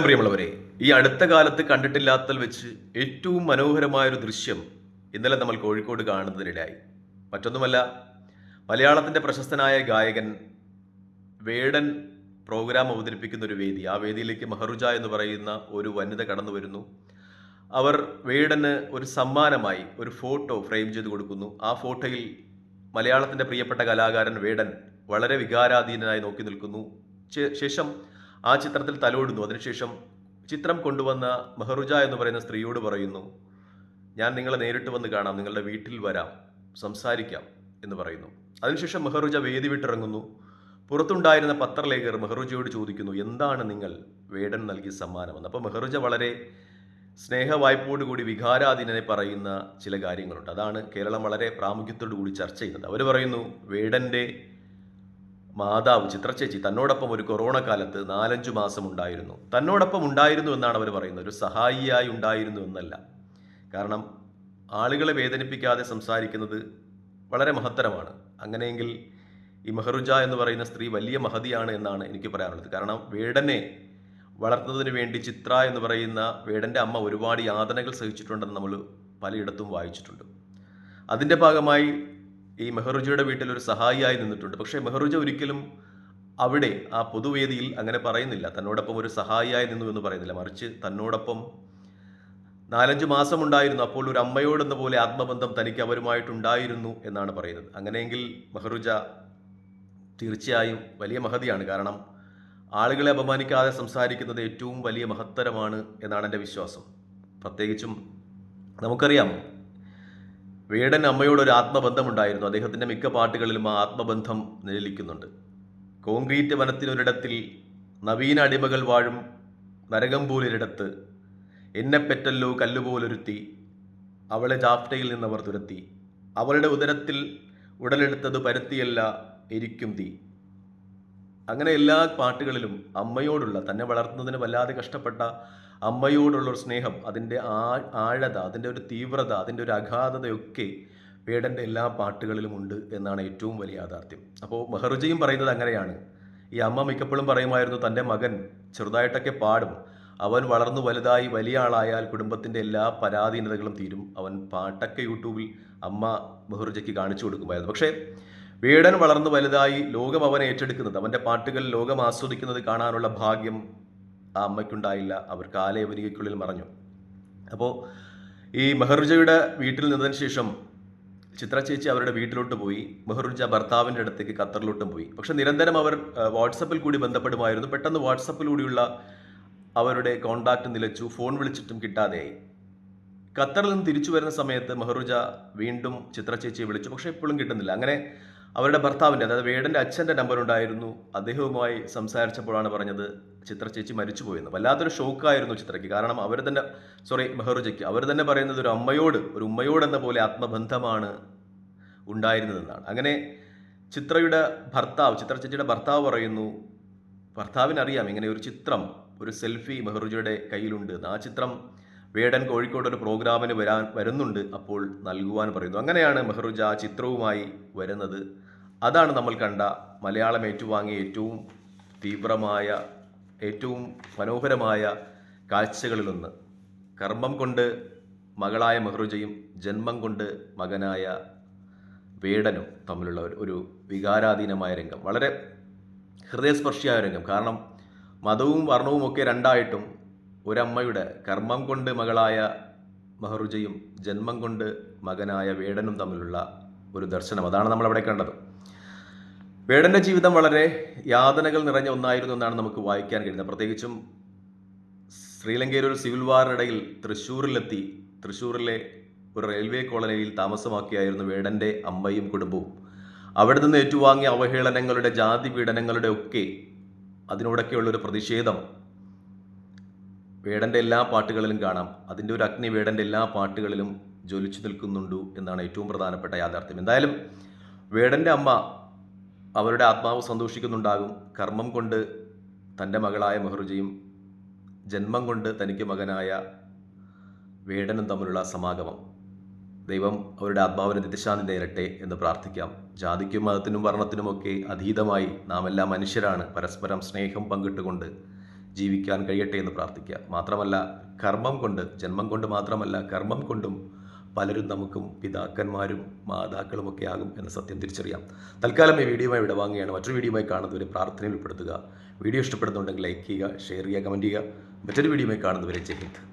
പ്രിയമുള്ളവരെ ഈ അടുത്ത കാലത്ത് കണ്ടിട്ടില്ലാത്തതിൽ വെച്ച് ഏറ്റവും മനോഹരമായൊരു ദൃശ്യം ഇന്നലെ നമ്മൾ കോഴിക്കോട് കാണുന്നതിനിടയായി. മറ്റൊന്നുമല്ല മലയാളത്തിന്റെ പ്രശസ്തനായ ഗായകൻ വേടൻ പ്രോഗ്രാം അവതരിപ്പിക്കുന്ന ഒരു വേദി. ആ വേദിയിലേക്ക് മഹറുജ എന്ന് പറയുന്ന ഒരു വനിത കടന്നു വരുന്നു. അവർ വേടന് ഒരു സമ്മാനമായി ഒരു ഫോട്ടോ ഫ്രെയിം ചെയ്ത് കൊടുക്കുന്നു. ആ ഫോട്ടോയിൽ മലയാളത്തിന്റെ പ്രിയപ്പെട്ട കലാകാരൻ വേടൻ വളരെ വികാരാധീനനായി നോക്കി നിൽക്കുന്നു. ശേഷം ആ ചിത്രത്തിൽ തലോടുന്നു. അതിനുശേഷം ചിത്രം കൊണ്ടുവന്ന മെഹറുജ എന്ന് പറയുന്ന സ്ത്രീയോട് പറയുന്നു ഞാൻ നിങ്ങളെ നേരിട്ട് വന്ന് കാണാം നിങ്ങളുടെ വീട്ടിൽ വരാം സംസാരിക്കാം എന്ന് പറയുന്നു. അതിനുശേഷം മെഹറുജ വേദി വിട്ടിറങ്ങുന്നു. പുറത്തുണ്ടായിരുന്ന പത്രലേഖകർ മെഹറുജയോട് ചോദിക്കുന്നു എന്താണ് നിങ്ങൾ വേടൻ നൽകിയ സമ്മാനമെന്ന് അപ്പോൾ മെഹറുജ വളരെ സ്നേഹവായ്പോടുകൂടി വികാരാധീനനെ പറയുന്ന ചില കാര്യങ്ങളുണ്ട്. അതാണ് കേരളം വളരെ പ്രാമുഖ്യത്തോടു കൂടി ചർച്ച ചെയ്യുന്നത്. അവർ പറയുന്നു വേടന്റെ മാതാവ് ചിത്രചേച്ചി തന്നോടൊപ്പം ഒരു കൊറോണ കാലത്ത് നാലഞ്ചു മാസം ഉണ്ടായിരുന്നു തന്നോടൊപ്പം ഉണ്ടായിരുന്നു എന്നാണ് അവർ പറയുന്നത്. ഒരു സഹായിയായി ഉണ്ടായിരുന്നു എന്നല്ല. കാരണം ആളുകളെ വേദനിപ്പിക്കാതെ സംസാരിക്കുന്നത് വളരെ മഹത്തരമാണ്. അങ്ങനെയെങ്കിൽ ഈ മെഹറുജ എന്ന് പറയുന്ന സ്ത്രീ വലിയ മഹതിയാണ് എന്നാണ് എനിക്ക് പറയാനുള്ളത്. കാരണം വേടനെ വളർത്തുന്നതിന് വേണ്ടി ചിത്ര എന്ന് പറയുന്ന വേടന്റെ അമ്മ ഒരുപാട് യാതനകൾ സഹിച്ചിട്ടുണ്ടെന്ന് നമ്മൾ പലയിടത്തും വായിച്ചിട്ടുണ്ട്. അതിന്റെ ഭാഗമായി ഈ മെഹറുജയുടെ വീട്ടിൽ ഒരു സഹായിയായി നിന്നിട്ടുണ്ട്. പക്ഷേ മെഹറുജ ഒരിക്കലും അവിടെ ആ പൊതുവേദിയിൽ അങ്ങനെ പറയുന്നില്ല. തന്നോടൊപ്പം ഒരു സഹായിയായി നിന്നു എന്ന് പറയുന്നില്ല. മറിച്ച് തന്നോടൊപ്പം നാലഞ്ച് മാസം ഉണ്ടായിരുന്നു അപ്പോൾ ഒരു അമ്മയോടെന്ന പോലെ ആത്മബന്ധം തനിക്ക് അവരുമായിട്ടുണ്ടായിരുന്നു എന്നാണ് പറയുന്നത്. അങ്ങനെയെങ്കിൽ മെഹറുജ തീർച്ചയായും വലിയ മഹതിയാണ്. കാരണം ആളുകളെ അപമാനിക്കാതെ സംസാരിക്കുന്നത് ഏറ്റവും വലിയ മഹത്തരമാണ് എന്നാണ് എന്റെ വിശ്വാസം. പ്രത്യേകിച്ചും നമുക്കറിയാം വേടൻ അമ്മയോട് ഒരു ആത്മബന്ധമുണ്ടായിരുന്നു. അദ്ദേഹത്തിന്റെ മിക്ക പാട്ടുകളിലും ആ ആത്മബന്ധം നിലനിൽക്കുന്നുണ്ട്. കോൺക്രീറ്റ് വനത്തിനൊരിടത്തിൽ നവീന അടിമകൾ വാഴും നരകം പോലൊരിടത്ത് എന്നെ പെറ്റല്ലോ കല്ലുപോലൊരുത്തി അവളെ ജാഫ്റ്റയിൽ നിന്നവർ തുരത്തി അവളുടെ ഉദരത്തിൽ ഉടലെടുത്തത് പരുത്തിയല്ല എരിക്കും തീ. അങ്ങനെ എല്ലാ പാട്ടുകളിലും അമ്മയോടുള്ള തന്നെ വളർത്തുന്നതിന് വല്ലാതെ കഷ്ടപ്പെട്ട അമ്മയോടുള്ള സ്നേഹം അതിന്റെ ആ ആഴത അതിന്റെ ഒരു തീവ്രത അതിന്റെ ഒരു അഗാധതയൊക്കെ വേടന്റെ എല്ലാ പാട്ടുകളിലും ഉണ്ട് എന്നാണ് ഏറ്റവും വലിയ യാഥാർത്ഥ്യം. അപ്പോൾ മെഹറുജയും പറയുന്നത് അങ്ങനെയാണ്. ഈ അമ്മ മിക്കപ്പോഴും പറയുമായിരുന്നു തന്റെ മകൻ ചെറുതായിട്ടൊക്കെ പാടും. അവൻ വളർന്നു വലുതായി വലിയ ആളായാൽ കുടുംബത്തിന്റെ എല്ലാ പരാധീനതകളും തീരും. അവൻ പാട്ടൊക്കെ യൂട്യൂബിൽ അമ്മ മെഹറുജയ്ക്ക് കാണിച്ചു കൊടുക്കുമായിരുന്നു. പക്ഷേ വേടൻ വളർന്നു വലുതായി ലോകം അവനെ ഏറ്റെടുക്കുന്നത് അവന്റെ പാട്ടുകൾ ലോകം ആസ്വദിക്കുന്നത് കാണാനുള്ള ഭാഗ്യം ആ അമ്മയ്ക്കുണ്ടായില്ല. അവർ കാലയവനികയ്ക്കുള്ളിൽ മറഞ്ഞു. അപ്പോൾ ഈ മെഹറുജയുടെ വീട്ടിൽ നിന്നതിന് ശേഷം ചിത്ര ചേച്ചി അവരുടെ വീട്ടിലോട്ട് പോയി. മെഹറുജ ഭർത്താവിന്റെ അടുത്തേക്ക് ഖത്തറിലോട്ടും പോയി. പക്ഷെ നിരന്തരം അവർ വാട്സപ്പിൽ കൂടി ബന്ധപ്പെടുമായിരുന്നു. പെട്ടെന്ന് വാട്സപ്പിലൂടെയുള്ള അവരുടെ കോണ്ടാക്ട് നിലച്ചു. ഫോൺ വിളിച്ചിട്ടും കിട്ടാതെയായി. ഖത്തറിൽ നിന്ന് തിരിച്ചു വരുന്ന സമയത്ത് മെഹറുജ വീണ്ടും ചിത്ര ചേച്ചിയെ വിളിച്ചു. പക്ഷേ ഇപ്പോഴും കിട്ടുന്നില്ല. അങ്ങനെ അവരുടെ ഭർത്താവിന്റെ അതായത് വേടന്റെ അച്ഛന്റെ നമ്പർ ഉണ്ടായിരുന്നു. അദ്ദേഹവുമായി സംസാരിച്ചപ്പോഴാണ് പറഞ്ഞത് ചിത്ര ചേച്ചി മരിച്ചുപോയെന്ന്. വല്ലാത്തൊരു ഷോക്കായിരുന്നു ചിത്രയ്ക്ക്. കാരണം അവർ തന്നെ സോറി മെഹറുജയ്ക്ക്. അവർ തന്നെ പറയുന്നത് ഒരു അമ്മയോട് ഒരു ഉമ്മയോട് എന്ന പോലെ ആത്മബന്ധമാണ് ഉണ്ടായിരുന്നതെന്നാണ്. അങ്ങനെ ചിത്രയുടെ ഭർത്താവ് ചിത്ര ചേച്ചിയുടെ ഭർത്താവ് പറയുന്നു ഭർത്താവിനറിയാം ഇങ്ങനെ ഒരു ചിത്രം ഒരു സെൽഫി മെഹറുജയുടെ കയ്യിലുണ്ട്. ആ ചിത്രം വേടൻ കോഴിക്കോട് ഒരു പ്രോഗ്രാമിന് വരാൻ വരുന്നുണ്ട് അപ്പോൾ നൽകുവാൻ പറയുന്നു. അങ്ങനെയാണ് മെഹ്റുജ ചിത്രവുമായി വരുന്നത്. അതാണ് നമ്മൾ കണ്ട മലയാളം ഏറ്റുവാങ്ങിയ ഏറ്റവും തീവ്രമായ ഏറ്റവും മനോഹരമായ കാഴ്ചകളിലൊന്ന്. കർമ്മം കൊണ്ട് മകളായ മെഹ്റുജയും ജന്മം കൊണ്ട് മകനായ വേടനും തമ്മിലുള്ള ഒരു വികാരാധീനമായ രംഗം. വളരെ ഹൃദയസ്പർശിയായ രംഗം. കാരണം മതവും വർണവും ഒക്കെ രണ്ടായിട്ടും ഒരമ്മയുടെ കർമ്മം കൊണ്ട് മകളായ മഹറുജയും ജന്മം കൊണ്ട് മകനായ വേടനും തമ്മിലുള്ള ഒരു ദർശനം. അതാണ് നമ്മൾ അവിടെ കണ്ടത്. വേടന്റെ ജീവിതം വളരെ യാതനകൾ നിറഞ്ഞ ഒന്നായിരുന്നു എന്നാണ് നമുക്ക് വായിക്കാൻ കഴിയുന്നത്. പ്രത്യേകിച്ചും ശ്രീലങ്കയിലെ ഒരു സിവിൽ വാറിനിടയിൽ തൃശ്ശൂരിലെത്തി തൃശ്ശൂരിലെ ഒരു റെയിൽവേ കോളനിയിൽ താമസമാക്കിയായിരുന്നു വേടന്റെ അമ്മയും കുടുംബവും. അവിടെ നിന്ന് ഏറ്റുവാങ്ങിയ അവഹേളനങ്ങളുടെ ജാതി പീഡനങ്ങളുടെ ഒക്കെ അതിനോടൊക്കെയുള്ളൊരു പ്രതിഷേധം വേടന്റെ എല്ലാ പാട്ടുകളിലും കാണാം. അതിന്റെ ഒരു അഗ്നി വേടന്റെ എല്ലാ പാട്ടുകളിലും ജ്വലിച്ചു നിൽക്കുന്നുണ്ട് എന്നാണ് ഏറ്റവും പ്രധാനപ്പെട്ട യാഥാർത്ഥ്യം. എന്തായാലും വേടന്റെ അമ്മ അവരുടെ ആത്മാവ് സന്തോഷിക്കുന്നുണ്ടാകും. കർമ്മം കൊണ്ട് തന്റെ മകളായ മെഹറുജയും ജന്മം കൊണ്ട് തനിക്ക് മകനായ വേടനും തമ്മിലുള്ള സമാഗമം. ദൈവം അവരുടെ ആത്മാവിന് നിത്യശാന്തി നേരട്ടെ എന്ന് പ്രാർത്ഥിക്കാം. ജാതിക്കും മതത്തിനും വർണത്തിനുമൊക്കെ അതീതമായി നാം എല്ലാ മനുഷ്യരാണ്. പരസ്പരം സ്നേഹം പങ്കിട്ടുകൊണ്ട് ജീവിക്കാൻ കഴിയട്ടെ എന്ന് പ്രാർത്ഥിക്കുക. മാത്രമല്ല കർമ്മം കൊണ്ട് ജന്മം കൊണ്ട് മാത്രമല്ല കർമ്മം കൊണ്ടും പലരും നമുക്കും പിതാക്കന്മാരും മാതാക്കളുമൊക്കെ ആകും എന്ന സത്യം തിരിച്ചറിയാം. തൽക്കാലം ഈ വീഡിയോയുമായി വിടവാങ്ങുകയാണ് മറ്റൊരു വീഡിയോയുമായി കാണുന്നവരെ പ്രാർത്ഥനയിൽ ഉൾപ്പെടുത്തുക. വീഡിയോ ഇഷ്ടപ്പെടുന്നുണ്ടെങ്കിൽ ലൈക്ക് ചെയ്യുക ഷെയർ ചെയ്യുക കമന്റ് ചെയ്യുക. മറ്റൊരു വീഡിയോയുമായി കാണുന്നവരെ ജയ് ഹിന്ദ്.